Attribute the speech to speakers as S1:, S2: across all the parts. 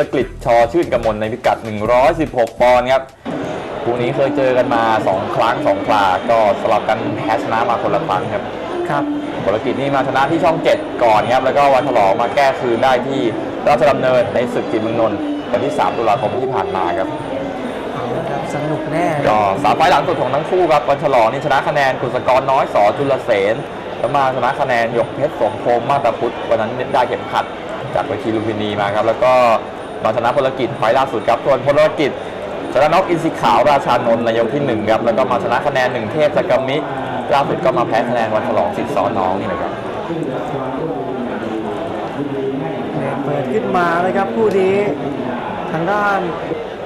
S1: ลกฤษชอชื่นกมลในพิกัด 116 ปอนด์ครับคู่นี้เคยเจอกันมา 2 ครั้ง2คราก็สลับกันแพ้ชนะมาคนละครั้งครับ
S2: ครับ
S1: พลกิจนี่มาชนะที่ช่อง 7 ก่อนครับแล้วก็วันฉลองมาแก้คืนได้ที่ราชดำเนินในศึกจิตรเมืองนนท์วันที่ 3 ตุลาคมที่ผ่านมาครับ
S2: เอาละครับสนุกแน่
S1: ก็สามไฟล์หลังสุดของทั้งคู่ครับวันฉลองนี่ชนะคะแนนกุศกรน้อยสอจุลเสนแล้วมาชนะคะแนนหยกเพชรสมพงษ์มาตาพุทธวันนั้นได้เข็มขัดจากเวทีลุมพินีมาครับ แล้วก็ มาชนะพลกิจไฟล์ล่าสุดครับส่วนพลกิจชนะน็อกอินสิขาวราชานนท์ในยกที่หนึ่งครับแล้วก็มาชนะคะแนนหนึ่งเทพสกามิล่าสุดก็มาแพ้คะแนนวันฉลองสิทธิ์สอนน้องนี่นะครับ
S2: เนี่ยเปิดขึ้นมาเลยครับคู่นี้ทางด้าน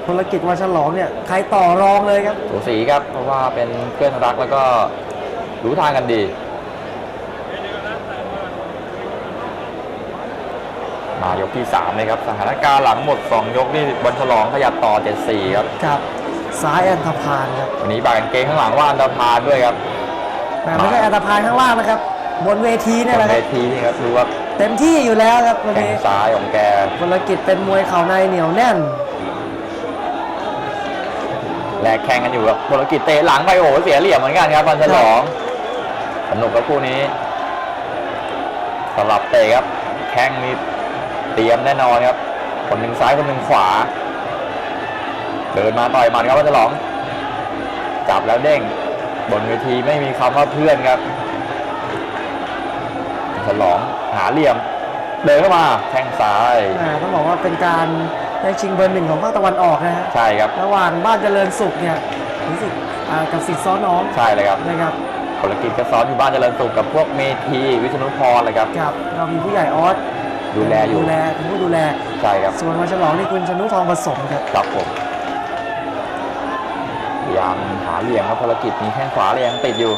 S2: พลกิจวันฉลองเนี่ยใครต่อรองเลยครับ
S1: สูสีครับเพราะว่าเป็นเพื่อนรักแล้วก็รู้ทางกันดี มายกที่3เลยครับสถานการณ์หลังหมด 2 ยกนี่บอลฉลองขยับต่อ 7-4 ครับ
S2: ครับซ้ายอันธพาลครับ
S1: วันนี้บากกางเกงข้างหลังว่าอันดาพานด้วยครับ
S2: แต่ไม่ใช่อันธพาลข้างล่างนะครับ บนเวทีเนี่ย
S1: บ
S2: แหละ
S1: น
S2: ค
S1: เว
S2: รับ
S1: ทีนี่ครับดูว่า
S2: เต็มที่อยู่แล้วครับวัน
S1: แข้ง
S2: นี้
S1: ซ้ายของแก
S2: พลกิจเป็นมวยเข่าในเหนียวแน่น
S1: แลกแข่งกันอยู่ครับพลกิจเตะหลังไปโอ้โหเสียเหลี่ยมเหมือนกันครับบอลฉลองสนุกกับคู่นี้สลับเตะครับแข้งนี้ เตรียมแน่นอนครับคนหนึ่งซ้ายคนหนึ่งขวา เดินมาต่อยหมัดครับบอลฉลองจับแล้วเด้ง บนเวทีไม่มีคำว่าเพื่อนครับฉลองหาเหลี่ยม เดินเข้ามาแข้งซ้าย
S2: อ่าต้องบอกว่าเป็นการได้ชิงเบอร์หนึ่งของภาคตะวันออกนะฮะ
S1: ใช่ครับ
S2: ระหว่างบ้านเจริญสุขเนี่ยรู้สึกอ่ากับสิทธิ์ซ้อนน้อง
S1: ใช่เลยครับ
S2: นะครับ
S1: พลกิจก็ซ้อนอยู่บ้านเจริญสุขกับพวกเมทีวิษณุพรเลยครับ
S2: กับเรามีผู้ใหญ่ออส
S1: ดูแลอยู่
S2: ดูแลเป็นผู้ดูแล
S1: ใช่ครับ
S2: ส่วนวันฉลองนี่คุณชนุทองผสมครับ
S1: ครับผมพยายามหาเหลี่ยมครับพลกิจมีแข้งขวาเลยยังติดอยู่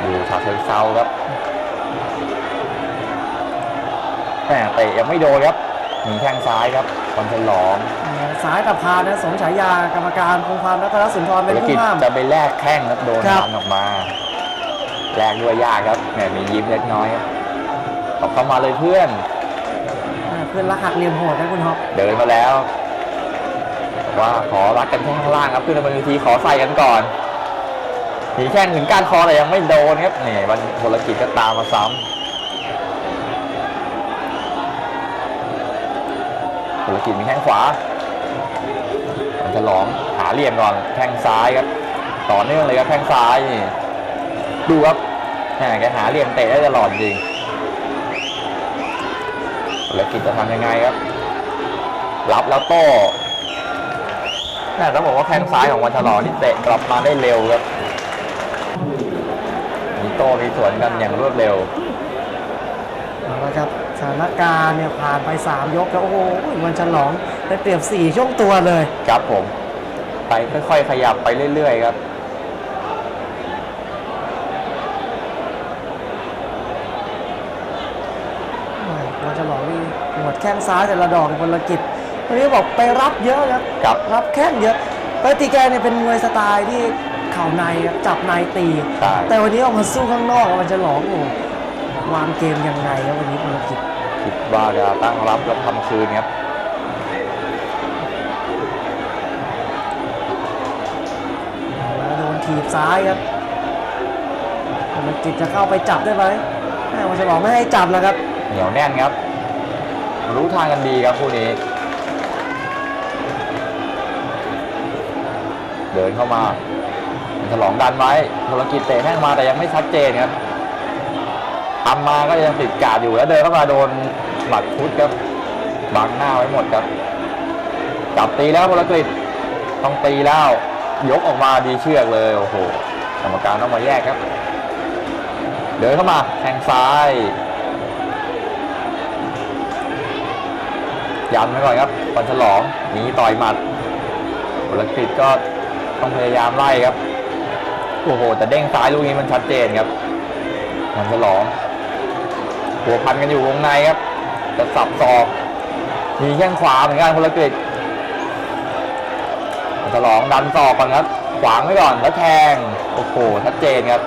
S1: อยู่ชาเชิงเซาครับแหมเตะยังไม่โดนครับมีแข้งซ้ายครับคนฉลอง
S2: อ่าสายตะพานนะสมฉายากรรมการคงความรัตนสุนทร
S1: พ
S2: เป็น
S1: ลกิ
S2: ผู้
S1: จ
S2: ห้าม
S1: จะไปแลกแข้งครับโดน
S2: ครับ
S1: ดันออกมาแลกด้วยยากครับแหมมียิ้มเล็กน้อยครับ ตอบเข้ามาเลยเพื่อน
S2: อ่าเพื่อนรักหักเหลี่ยมโหดนะคุณฮอป
S1: เดินมาแล้วบอกว่าขอรักกันแค่ข้างล่างครับขึ้นมาบนเวทีขอใส่กันก่อนหนีแข้งถึงการคอแต่ยังไม่โดนครับนี่วันพลกิจก็ตามมาซ้ำพลกิจมีแข้งขวามันจะหลองหาเหลี่ยมก่อนแข้งซ้ายครับต่อเนื่องเลยครับแข้งซ้ายนี่ดูครับแหมแกหาเหลี่ยมเตะได้ตลอดจริง พลกิจจะทำยังไงครับ รับแล้วโต้น่าต้องบอกว่าแข้งซ้ายของวันฉลองนี่เตะกลับมาได้เร็วครับมีโต้มีสวนกันอย่างรวดเร็ว
S2: เอาละครับสถานการณ์เนี่ยผ่านไป 3 ยกแล้วโอ้โหวันฉลองได้เปรียบ4ช่วงตัวเลย
S1: ครับผม ไปค่อยๆ ขยับไปเรื่อยๆ ครับ
S2: อ่าวันฉลองนี่หมดแข้งซ้ายแต่ละดอกในพลกิจวันนี้บอกไปรับเยอะครับ
S1: ครับ
S2: รับแข้งเยอะปกติแกเนี่ยเป็นมวยสไตล์ที่เข่าในครับจับในตี
S1: ใช่
S2: แต่วันนี้ออกมาสู้ข้างนอกมันจะหลองโอ้โหวางเกมยังไงครับวันนี้พลกิจ
S1: คิดว่าจะตั้งรับแล้วทำคืนครับ
S2: แล้วโดนถีบซ้ายครับพลกิจจะเข้าไปจับได้ไหมแม่วันฉลองไม่ให้จับแล้วครับ
S1: เหนียวแน่นครับ รู้ทางกันดีครับคู่นี้ เดินเข้ามาฉลองดันไว้ธุรกิจเตะแข้งมาแต่ยังไม่ชัดเจนครับทำมาก็ยังติดกาดอยู่แล้วเดินเข้ามาโดนหมัดพุทธครับบังหน้าไว้หมดครับจับตีแล้วพลกฤษต้องตีแล้วยกออกมาดีเชือกเลยโอ้โหกรรมการต้องมาแยกครับ เดินเข้ามาแทงซ้าย ยันไว้ก่อนครับปันฉลองหนีต่อยหมัดพลกฤษก็ต้องพยายามไล่ครับ โอ้โห แต่เด้งซ้ายลูกนี้มันชัดเจนครับปันฉลองหัวพันกันอยู่วงในครับจะสับศอก มีแข้งขวาเหมือนกันพลกฤษปันฉลองดันศอกก่อนครับ ขวางไว้ก่อนแล้วแทง โอ้โห ชัดเจนครับ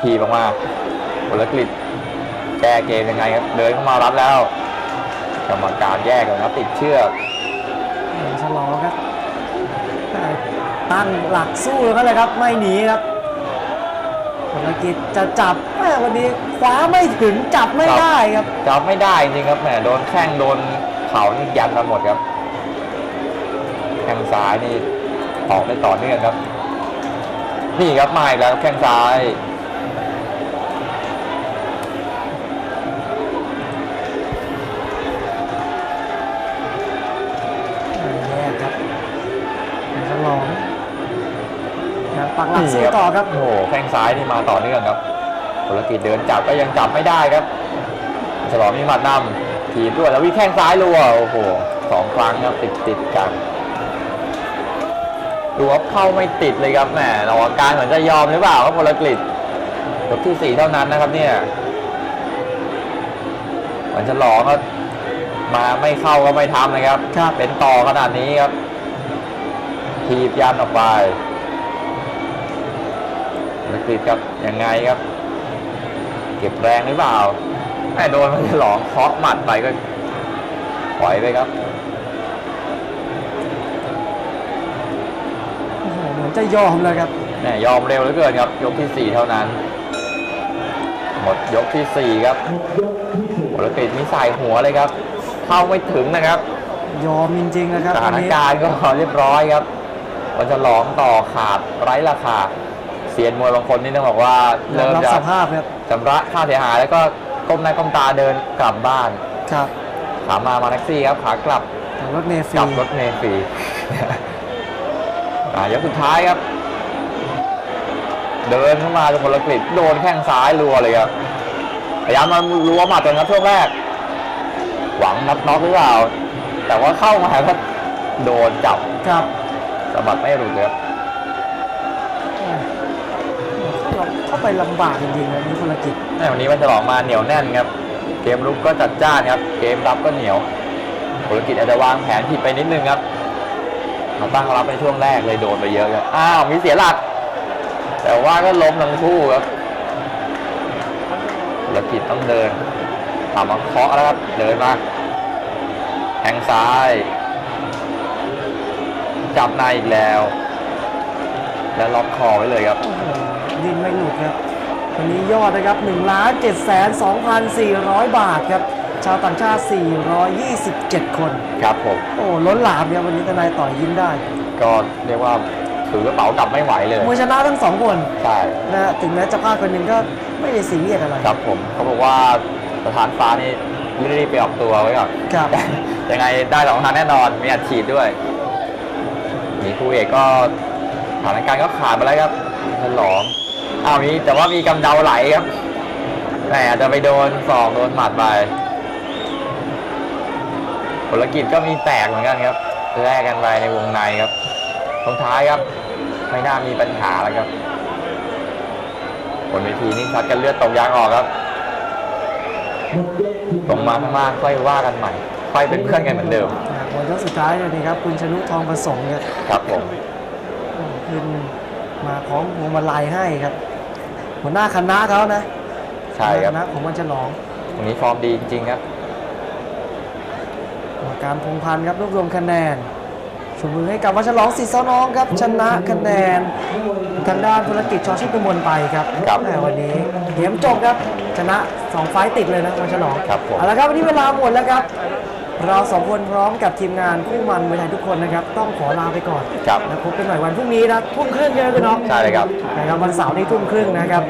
S1: ทีบออกมาพลกฤษแก้เกมยังไงครับ เดินเข้ามารับแล้ว กรรมการแยกกันครับติดเชือก
S2: ชะลอครับแต่ตั้งหลักสู้แล้วก็เลยครับไม่หนีครับธนกิจจะจับแม่วันนี้คว้าไม่ถึงจับไม่ได้ครับ
S1: จับไม่ได้จริงครับแหมโดนแข้งโดนเข่านี่ยันมาหมดครับแข้งซ้ายนี่ออกได้ต่อเนื่องครับ นี่ครับมาอีกแล้วครับแข้งซ้าย
S2: แย สู้ต่อครับ
S1: โอ้โหแข้งซ้ายนี่มาต่อเนื่องครับธุรกิจเดินจับก็ยังจับไม่ได้ครับ ฉลองมีหมัดนำทีบด้วยแล้ววิงแข้งซ้ายรัวโอ้โหสองครั้งครับติดติดกันดูว่าเข้าไม่ติดเลยครับแหมเราอาการเหมือนจะยอมหรือเปล่าครับพลกฤษยกที่สี่เท่านั้นนะครับเนี่ยเหมือนฉลองก็มาไม่เข้าก็ไม่ทำนะครับ
S2: ครับ
S1: เป็นต่อขนาดนี้ครับ ทีบยันออกไป นักฤษครับยังไงครับ เก็บแรงหรือเปล่าแม่โดนมันฉลองเคาะหมัดไปก็ปล่อยไปครับ
S2: โอ้โหเหมือนจะยอมเลยครับ
S1: แม่ยอมเร็วเหลือเกินครับ ยกที่สี่เท่านั้น หมดยกที่สี่ครับพลกฤษมีสายหัวเลยครับ เข้าไม่ถึงนะครับ
S2: ยอมจริงๆนะครับ
S1: สถา
S2: วัน
S1: น
S2: นี้
S1: การณ์ก็เรียบร้อยครับวันฉลองต่อขาดไร้ราคา เสียนมวยบางคนนี่ต้องบอกว่า
S2: ยอม
S1: เริ่ม
S2: รับ
S1: จะ
S2: สภาพครับ
S1: ชำระค่าเสียหายแล้วก็ก้มหน้าก้มตาเดินกลับบ้าน
S2: ครับ
S1: ขามามาแท็กซี่ครับขากลับ
S2: แต่รถเมล์ฟรี
S1: กลับรถเมล์ฟรีอ่ายกสุดท้ายครับ เดินเข้ามาจนพลกฤษโดนแข้งซ้ายรัวเลยครับพยายามมารัวหมัดตอนครับช่วงแรก หวังนับน็อกหรือเปล่าแต่ว่าเข้ามาก็โดนจับ
S2: ครับ
S1: สะบัดไม่หลุดเลยครับ
S2: ไปลำบากจริงๆนะนี่ธุรกิจ
S1: แม่วันนี้วันฉลองมาเหนียวแน่นครับ เกมรุกก็จัดจ้านครับ เกมรับก็เหนียวธุรกิจอาจจะวางแผนผิดไปนิดนึงครับมาตั้งรับในช่วงแรกเลยโดนไปเยอะครับ อ้าวมีเสียหลัก แต่ว่าก็ล้มทั้งคู่ครับธุรกิจต้องเดินทำมาเคาะแล้วครับ เดินมาแทงซ้าย จับในอีกแล้ว แล้วล็อกคอไว้เลยครับ
S2: โอ้โห ดินไม่หลุดครับวันนี้ยอดนะครับ1ล้าน7แสน2,400 บาทครับ ชาวต่างชาติ 427 คน
S1: ครับผม
S2: โอ้ล้นหลามเนี่ยวันนี้ทนายต่อยยิ้มได้
S1: ก็เรียกว่าถือกระเป๋ากลับไม่ไหวเลย
S2: มวยชนะทั้งสองคน
S1: ใช่
S2: นะฮะถึงแม้จะพลาดคนหนึ่งก็ไม่ได้ซีเรียสอะไร
S1: ครับผมเขาบอกว่าประธานฟ้านี่รีบไปออกตัวไว้ก่อน
S2: ครับ
S1: ยังไงได้สองทางแน่นอนมีอัดฉีดด้วยมีคู่เอกก็สถานการณ์ก็ขาดไปแล้วครับฉลอง อ้าวมีแต่ว่ามีกำเดาไหลครับแต่อาจจะไปโดนศอกโดนหมัดไปผลกิจก็มีแตกเหมือนกันครับแลกกันไปในวงในครับตรงท้ายครับ ไม่น่ามีปัญหาแล้วครับบนเวทีนี่ซัดกันเลือดตกยางออกครับตรงมาข้างล่างค่อยว่ากันใหม่ค่อยเป็นเพื่อนกันเหมือนเดิม
S2: นะมวยยกสุดท้ายเลยนี่ครับคุณชนุทองประสงค์เนี่ย
S1: ครับผม
S2: ขึ้นมาพร้อมพวงมาลัยให้ครับ หัวหน้าคณะเขานะ
S1: ใช่ครับ
S2: หัวหน้าคณะของวันฉลอง
S1: ตรงนี้ฟอร์มดีจริงๆครับ
S2: กรรมการพงพันธ์ครับรวบรวมคะแนนชูมือให้กับวัชรองศิษย์เซาน้องครับ ชนะคะแนนทางด้านธุรกิจชอชิกมลไปครับ
S1: ครับ
S2: แหม่วันนี้เกมจบครับ ชนะ 2 ไฟต์ติดเลยนะวัชรอง
S1: ครับผม
S2: เอาละครับวันนี้เวลาหมดแล้วครับ เราสองคนพร้อมกับทีมงานคู่มันมวยไทยทุกคนนะครับต้องขอลาไปก่อน
S1: ครับ
S2: แล้วพบกันใหม่วันพรุ่งนี้นะทุ่มครึ่งใช่ไหมพี่น้อง
S1: ใช่เลยครับ
S2: นะครับวันเสาร์นี้ทุ่มครึ่งนะครับ